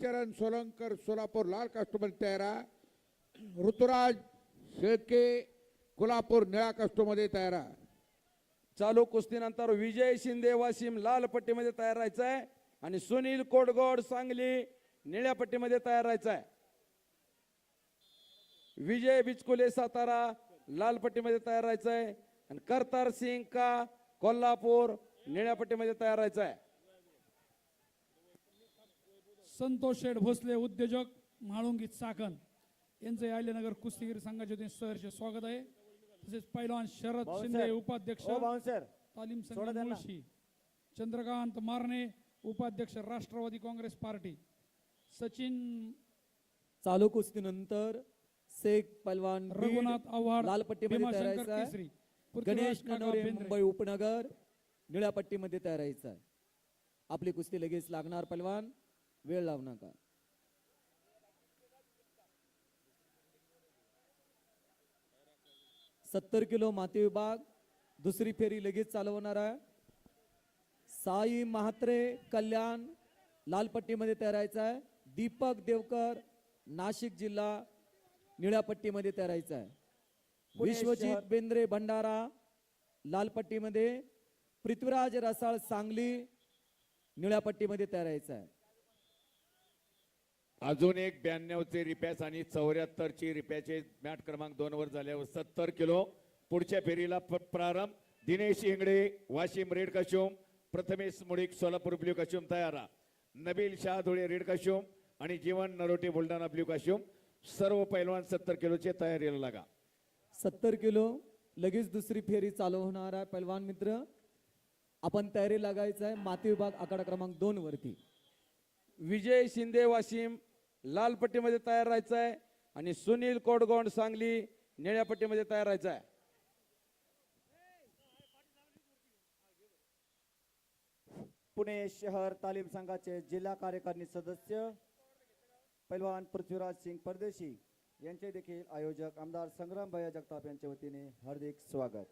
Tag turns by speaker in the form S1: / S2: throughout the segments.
S1: चरण सोलंकर सोलापूर लाल कास्टोमध्ये तयार ऋतुराज शेळके कोल्हापूर निळा कास्टोमध्ये तयार
S2: चालू कुस्तीनंतर विजय शिंदे वाशिम लाल पट्टीमध्ये तयार राहायचं आहे. आणि सुनील कोडगोड सांगली निळ्या पट्टीमध्ये तयार राहायचं आहे. विजय बिचकुले सातारा लाल पट्टीमध्ये तयार राहायचं आहे. आणि करतार सिंग का कोल्हापूर निळ्या पट्टीमध्ये तयार राहायचं आहे.
S3: संतोष शेठ भोसले उद्योजक म्हाळुंगी चाकण यांचे आयलेनगर कुस्तीगीर संघाचे वतीने सहर्ष स्वागत आहे. तसेच पैलवान शरद शिंदे उपाध्यक्ष
S4: हो
S3: तालीम संघ. मुळशी चंद्रकांत मारणे उपाध्यक्ष राष्ट्रवादी काँग्रेस पार्टी. सचिन
S5: चालू कुस्तीनंतर शेख पलवान
S3: रघुनाथ आव्हाड
S5: लाल पट्टीमध्ये
S3: भीमाशंकर
S5: तयारायचा आहे.
S3: केसरी पृथ्वीराज
S5: गणेश. मुंबई उपनगर निळ्या पट्टीमध्ये तयारायचा आहे आपली कुस्ती लगेच लागणार पलवान. वेळ लावू नका. सत्तर किलो माती विभाग दुसरी फेरी लगेच चालवणार आहे. साई महात्रे कल्याण लाल पट्टीमध्ये तयारायचा आहे. दीपक देवकर नाशिक जिल्हा निळ्या पट्टीमध्ये तयारायचा आहे. विश्वजित बेंद्रे भंडारा लाल पट्टीमध्ये पृथ्वीराज रसाळ सांगली निळ्या पट्टीमध्ये तयारायचा आहे.
S6: अजून एक ब्याण्णवचे रिपॅच आणि चौऱ्याहत्तरची रिपॅचे मॅट क्रमांक दोन वर झाल्यावर सत्तर किलो. पुढच्या फेरीला प्रारंभ. दिनेश इंगडे वाशिम रेड कशोम प्रथमेश मुळीक सोलापूर ब्ल्यू कशोम तयारा. नबील शाह धुळे रेड कशोम आणि जीवन नरोटे बुलढाणा ब्ल्यू कशोम सर्व पैलवान सत्तर किलोचे तयारीला लागा.
S5: सत्तर किलो. लगेच दुसरी फेरी चालू होणार आहे पहलवान मित्र. आपण तयारी लागायचं आहे माती विभाग आकडा क्रमांक दोन वरती.
S2: विजय शिंदे वाशिम. लाल पट्टीमध्ये तयार राहायचं आहे आणि सुनील कोडगोंड सांगली निळ्या पट्टीमध्ये तयार राहायचं आहे
S4: पुणे शहर तालीम संघाचे जिल्हा कार्यकारिणी सदस्य पैलवान पृथ्वीराज सिंग परदेशी यांचे देखील आयोजक आमदार संग्राम भैया जगताप यांच्या वतीने हार्दिक स्वागत.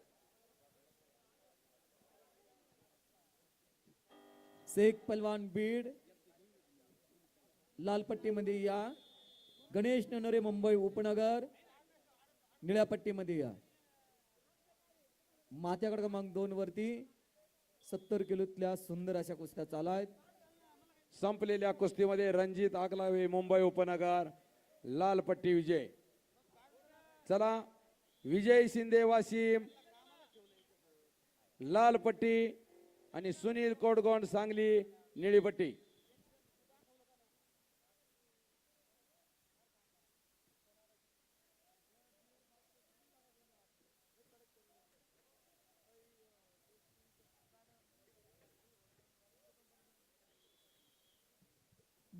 S5: शेख पलवान बीड लाल पट्टीमध्ये या. गणेश ननरे मुंबई उपनगर. निळ्या पट्टीमध्ये या. माथ्याकडे क्रमांक दोन वरती. सत्तर किलोतल्या सुंदर अशा कुस्त्या चालू आहेत
S2: संपलेल्या कुस्तीमध्ये रणजित आगलावे मुंबई उपनगर. लाल पट्टी विजय. चला विजय शिंदे वाशिम. लाल पट्टी आणि सुनील कोडगोंड सांगली निळी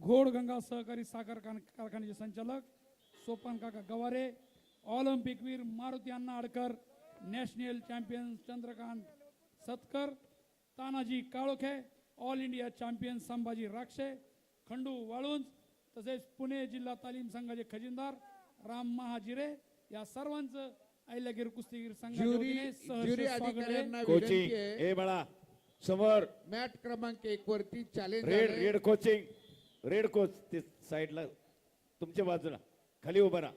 S3: घोडगंगा सहकारी साखर कारख- कारखान्याचे संचालक सोपान काका गवारे ऑलिम्पिक वीर Maruti Anna Adkar national champion Chandrakant Satkar Tanaji Kalokhe all India champion Sambhaji Rakshe Khandu Walunj तसेच पुणे जिल्हा तालीम संघाचे खजिनदार राम महाजिरे या सर्वांचं अहिल्यागीर कुस्तीगीर
S6: बाळा समोर.
S1: मॅट क्रमांक एक वरती challenge
S6: red red coaching red coach ते साईडला तुमच्या बाजूला. खाली उभा राहा.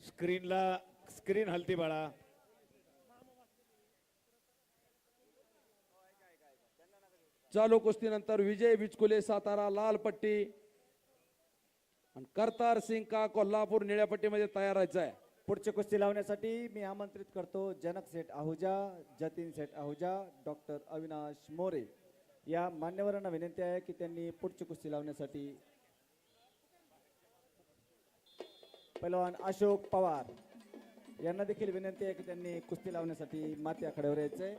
S6: स्क्रीनला स्क्रीन हलती बाळा.
S2: चालू कुस्तीनंतर विजय बिचकुले सातारा लाल पट्टी. आणि करतार सिंग का कोल्हापूर निळ्या पट्टीमध्ये तयार राहायचं आहे
S4: पुढची कुस्ती लावण्यासाठी मी आमंत्रित करतो जनक सेठ आहुजा जतीन सेठ आहुजा डॉक्टर अविनाश मोरे. या मान्यवरांना विनंती आहे की त्यांनी पुढची कुस्ती लावण्यासाठी पैलवान अशोक पवार यांना देखील विनंती आहे की त्यांनी कुस्ती लावण्यासाठी माती आखाड्यावर यायचंय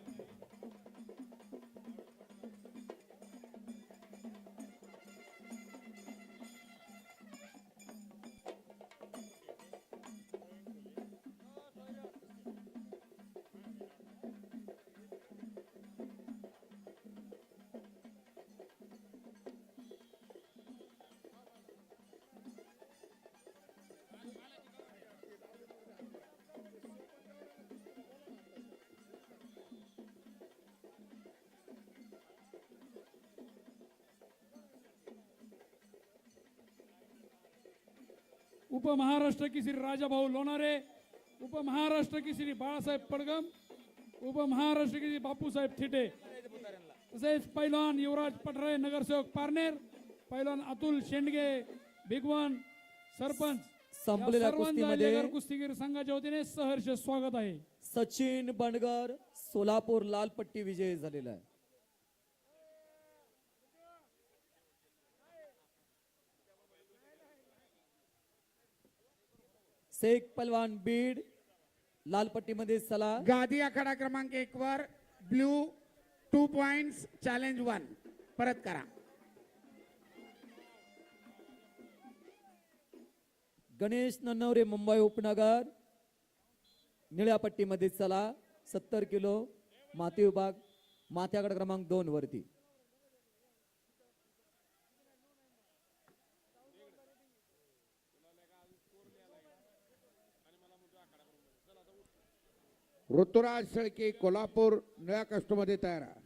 S3: उपमहाराष्ट्र केसरी राजाभाऊ लोणारे उपमहाराष्ट्र केसरी बाळासाहेब पडगम उपमहाराष्ट्र केसरी बापूसाहेब थिटे तसेच पैलवान युवराज पठरे नगरसेवक पारनेर पैलवान अतुल शेंडगे भिगवण सरपंच.
S5: संपलेल्या कुस्तीमध्ये
S3: कुस्तीगीर संघाच्या वतीने सहर्ष स्वागत आहे.
S5: सचिन बंडगर सोलापूर लाल पट्टी विजयी झालेला आहे. शेख पलवान बीड लाल पट्टीमध्ये सला
S7: गादी आखाडा क्रमांक एक वर blue two point challenge one परत करा.
S5: गणेश नन्नवरे मुंबई उपनगर निळ्या पट्टीमध्ये चला. सत्तर किलो माती विभाग माथ्याकडे क्रमांक दोन वरती.
S1: ऋतुराज शेळके कोल्हापूर निळ्या कष्टमध्ये तयार आहे.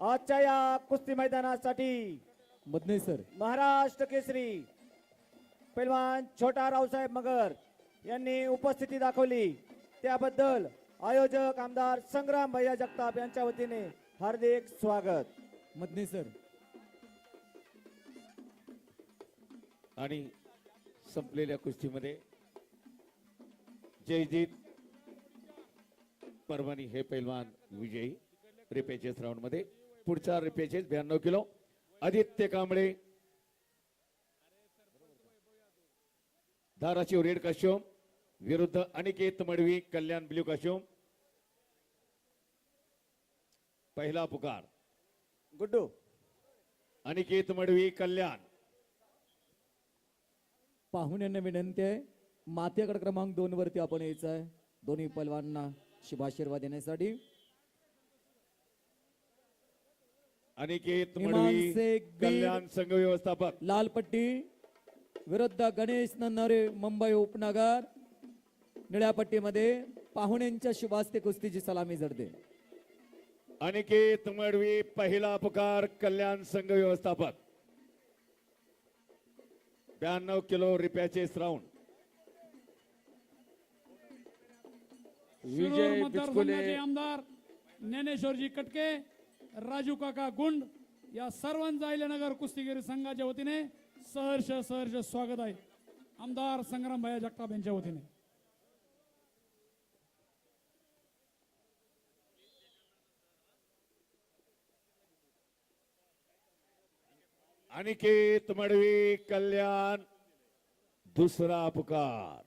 S4: आजच्या या कुस्ती मैदानासाठी
S5: मधने सर.
S4: महाराष्ट्र केसरी पैलवान छोटा रावसाहेब मगर यांनी उपस्थिती दाखवली. त्याबद्दल आयोजक आमदार संग्राम भैया जगताप यांच्या वतीने हार्दिक स्वागत.
S5: मधने सर.
S6: आणि संपलेल्या कुस्तीमध्ये जयजीत परभणी हे पैलवान विजयी रिपेचेस राऊंडमध्ये पुढचा रिपेचेस ब्याण्णव किलो. आदित्य कांबळे. धाराशिव रेड काश्योम विरुद्ध अनिकेत मडवी कल्याण ब्ल्यू काश्योम पहिला पुकार.
S4: गुड्डू.
S6: अनिकेत मडवी कल्याण.
S5: पाहुण्यांना विनंती आहे माथ्याकडे क्रमांक दोन वरती आपण यायचं आहे. दोन्ही पलवांना शुभाशीर्वाद देण्यासाठी.
S6: अनिकेत मडवी. कल्याण संघ व्यवस्थापक.
S5: लाल पट्टी विरुद्ध गणेश नन्नरे मुंबई उपनगर निळ्या पट्टीमध्ये पाहुण्यांच्या शुभास्ते कुस्तीची सलामी जडते
S6: अनिकेत मडवी पहिला पुकार कल्याण संघ व्यवस्थापक. ब्याण्णव kilo repechage round
S3: Shirur
S2: Vijay Bichkule.
S3: आमदार ज्ञानेश्वरजी कटके राजू काका गुंड या सर्वांचं अहिल्यानगर कुस्तीगीर संघाच्या वतीने सहर्ष सहर्ष स्वागत आहे. आमदार संग्राम भैया जगताप यांच्या वतीने.
S6: अनिकेत मडवी कल्याण. दुसरा पुकार.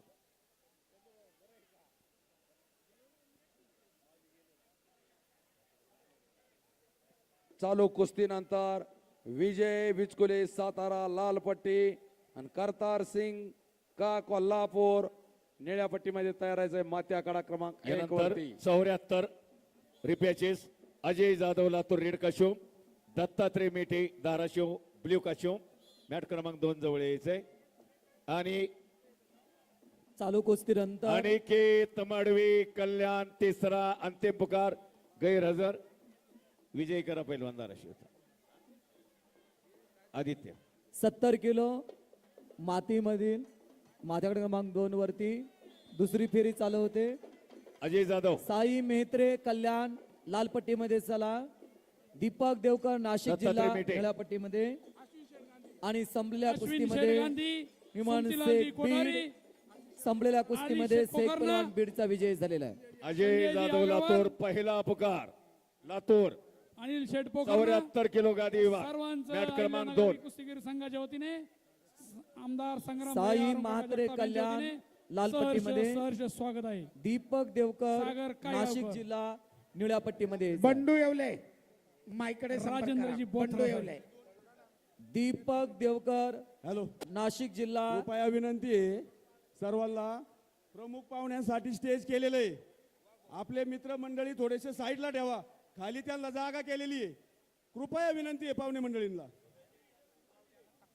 S2: चालू कुस्तीनंतर विजय बिचकुले सातारा लाल पट्टी आणि करतार सिंग का कोल्हापूर निळ्या पट्टीमध्ये तयार आहे मात्या कडा क्रमांक
S6: चौऱ्याहत्तर repechage Ajay Jadhav Latur red costume Dattatray Mete Dharashiv. Blue costume mat क्रमांक दोन जवळ यायचंय. आणि
S5: चालू कुस्तीनंतर
S6: अनिकेत मडवी कल्याण तिसरा अंतिम पुकार गैरहजर विजय करा पैलवान धाराशिव आदित्य.
S5: सत्तर किलो मातीमधील माथ्याकडे क्रमांक दोन वरती दुसरी फेरी चालू होते.
S6: अजय जाधव.
S5: साई मेहत्रे कल्याण लाल पट्टीमध्ये चला. दीपक देवकर नाशिक
S6: दत्तात्रय
S5: जिल्हा
S6: मेटे.
S5: निळ्या पट्टीमध्ये आणि संपलेल्या कुस्तीमध्ये विमान शेख बीड संपलेल्या कुस्तीमध्ये
S3: शेख.
S5: पलवान बीडचा विजय झालेला आहे
S6: अजय जाधव. लातूर पहिला पुकार लातूर
S3: अनिल पोखर
S6: चौऱ्याहत्तर किलो गादी विभाग क्रमांक दोन
S3: कुस्तीगीर संघाच्या वतीने आमदार संग्राम
S5: साई महात्रे कल्याण
S3: वतीने
S5: लाल
S3: सहर्ष स्वागत आहे
S5: दीपक देवकर. नाशिक जिल्हा निळ्या पट्टीमध्ये
S7: बंडू येवले माईकडे.
S3: राजेंद्रजी
S7: बंडू. येवले
S5: दीपक देवकर
S8: हॅलो.
S5: नाशिक जिल्हा.
S8: कृपया विनंती आहे सर्वांना प्रमुख पाहुण्यांसाठी स्टेज केलेलं आहे. आपले मित्रमंडळी थोडेसे साईडला ठेवा. खाली त्यांना जागा केलेली आहे. कृपया विनंती आहे पाहुणे मंडळींना.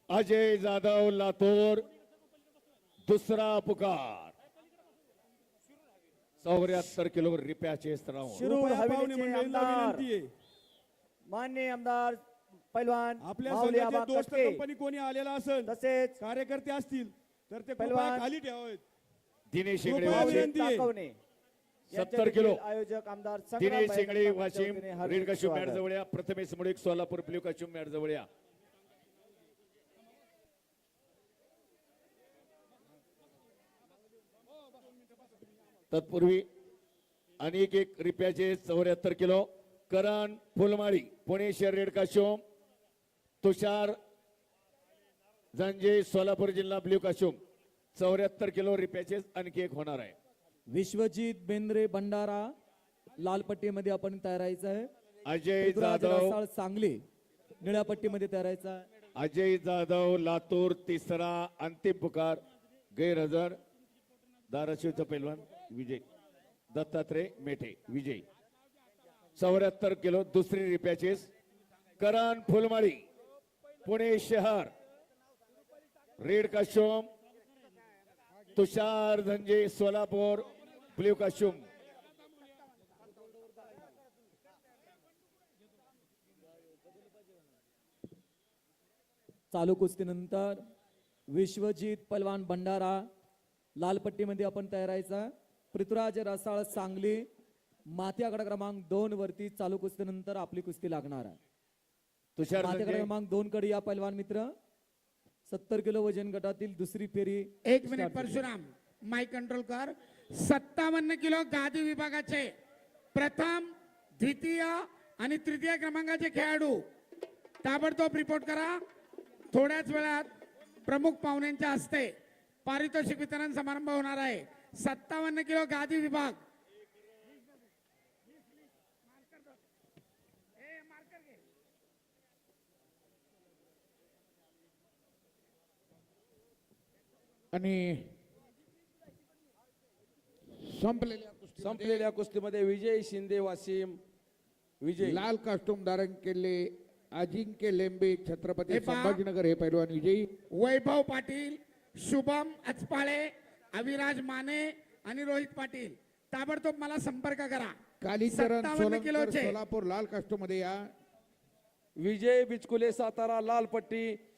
S6: अजय जाधव लातूर दुसरा पुकार. चौऱ्याहत्तर किलो रिप्याचे
S8: पाहुणे मंडळींना विनंती आहे.
S4: मान्य आमदार पैलवान
S8: आपल्या
S4: माऊली आबा
S8: संघाचे दोस्त
S4: कटके
S8: कंपनी कोणी आलेला असेल
S4: तसेच
S8: कार्यकर्ते असतील तर ते कृपया
S4: पैलवान.
S8: खाली ठेवावेत
S6: दिनेश शिंगडे
S8: कृपया
S6: वाशिम
S8: विनंती आहे.
S4: टाकवणे यांचे
S6: 70 किलो.
S4: आयोजक आमदार संग्राम
S6: दिनेश
S4: भाई
S6: शिंगडे
S4: जगताप
S6: वाशिम
S4: यांच्या वतीने हार्दिक
S6: रेड मॅट
S4: स्वागत.
S6: जवळया Prathamesh Mulik Solapur blue costume mat जवळया तत्पूर्वी अनेक एक रिप्याचे चौऱ्याहत्तर किलो करण फुलमाळी पुणे शहर रेड काश्यूम तुषार जंजे सोलापूर जिल्हा ब्ल्यू काश्यूम चौऱ्याहत्तर किलो रिप्याचे आणखी एक होणार आहे.
S5: विश्वजित बेंद्रे भंडारा लाल पट्टीमध्ये आपण तयारायचं आहे.
S6: अजय जाधव.
S5: सांगली निळ्या पट्टीमध्ये तयारायचं आहे.
S6: अजय जाधव लातूर तिसरा अंतिम पुकार गैरहजर धाराशिवचा पैलवान विजय. दत्तात्रय मेठे विजय. चौऱ्याहत्तर किलो दुसरी रिपॅचेस करण फुलमाळी. पुणे शहर. Red costume Tushar Dhanje Solapur blue costume.
S5: चालू कुस्तीनंतर विश्वजित पलवान भंडारा लालपट्टीमध्ये आपण तयारायचा. पृथ्वीराज रसाळ सांगली माती आकडा क्रमांक दोन वरती चालू कुस्तीनंतर आपली कुस्ती लागणार आहे.
S6: तुषार
S5: माती क्रमांक दोन कडे या पैलवान मित्र. सत्तर किलो वजन गटातील दुसरी फेरी
S7: एक मिनिट परशुराम माईक कंट्रोल कर. सत्तावन्न किलो गादी विभागाचे प्रथम द्वितीय आणि तृतीय क्रमांकाचे खेळाडू. ताबडतोब रिपोर्ट करा. थोड्याच वेळात प्रमुख पाहुण्यांच्या हस्ते पारितोषिक वितरण समारंभ होणार आहे. सत्तावन्न किलो गादी विभाग.
S1: आणि संपलेल्या कुस्तीमध्ये
S2: संपलेल्या कुस्तीमध्ये विजय शिंदे वाशिम विजय.
S1: लाल कास्टूम धारण केले अजिंक्य लेंबे छत्रपती
S7: हे पहा.
S1: संभाजीनगर हे पैलवान विजयी.
S7: वैभव पाटील शुभम अचपाळे अविराज माने आणि रोहित पाटील. ताबडतोब मला संपर्क करा.
S1: कालीचरण
S7: 57
S1: सोलंकर
S7: किलोचे.
S1: सोलापूर लाल कास्टूममध्ये या.
S2: विजय बिचकुले सातारा लाल पट्टी